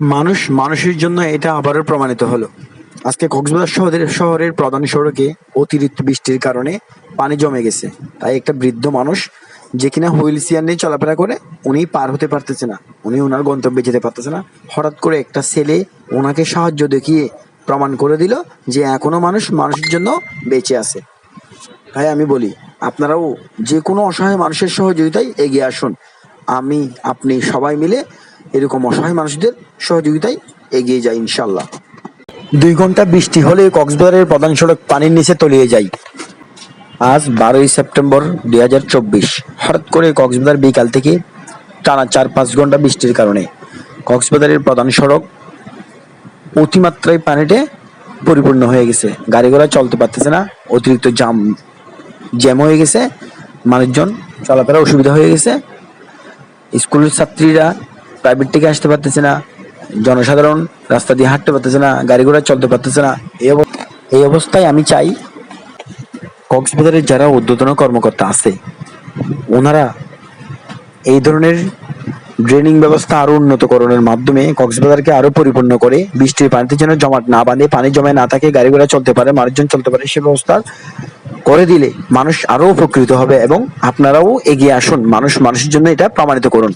মানুষ মানুষের জন্য এটা আবারও প্রমাণিত হলো। আজকে কক্সবাজার শহরের শহরের প্রধান সড়কে অতিরিক্ত বৃষ্টির কারণে পানি জমে গেছে। তাই একটা বৃদ্ধ মানুষ যে কিনা হুইল চেয়ার নিয়ে চলাফেরা করে, উনি পার হতে পারতেছে না। উনি ওনার গন্তব্যে যেতে পারতেছে না। হঠাৎ করে একটা ছেলে ওনাকে সাহায্য দেখিয়ে প্রমাণ করে দিল যে এখনও মানুষ মানুষের জন্য বেঁচে আছে। তাই আমি বলি, আপনারাও যে কোনো অসহায় মানুষের সহযোগিতায় এগিয়ে আসুন। আমি, আপনি সবাই মিলে এরকম অসহায় মানুষদের সহযোগিতায় এগিয়ে যায় ইনশাল্লাহ দুই ঘণ্টা বৃষ্টি হলে কক্সবাজারের প্রধান সড়ক পানির নিচে তলিয়ে যায়। আজ বারোই সেপ্টেম্বর দুই হাজার চব্বিশ। হঠাৎ করে কক্সবাজার বিকাল থেকে টানা চার পাঁচ ঘণ্টা বৃষ্টির কারণে কক্সবাজারের প্রধান সড়ক অতিমাত্রায় পানিতে পরিপূর্ণ হয়ে গেছে। গাড়ি ঘোড়া চলতে পারতেছে না, অতিরিক্ত জাম জ্যাম হয়ে গেছে, মানুষজন চলাফেরা অসুবিধা হয়ে গেছে। স্কুলের ছাত্রীরা প্রাইভেট থেকে আসতে পারতেছে না, জনসাধারণ রাস্তা দিয়ে হাঁটতে পারতেছে না, গাড়ি ঘোড়া চলতে পারতেছে না, এই অব- এই অবস্থায় আমি চাই কক্সবাজারের যারা ঊর্ধ্বতন কর্মকর্তা আছে, ওনারা এই ধরনের ড্রেনিং ব্যবস্থা আরও উন্নতকরণের মাধ্যমে কক্সবাজারকে আরও পরিপূর্ণ করে বৃষ্টির পানিতে যেন জমাট না বাঁধে, পানি জমায় না থাকে, গাড়ি ঘোড়া চলতে পারে, মানুষজন চলতে পারে, সে ব্যবস্থা করে দিলে মানুষ আরও উপকৃত হবে এবং আপনারাও এগিয়ে আসুন, মানুষ, মানুষের জন্য এটা প্রমাণিত করুন।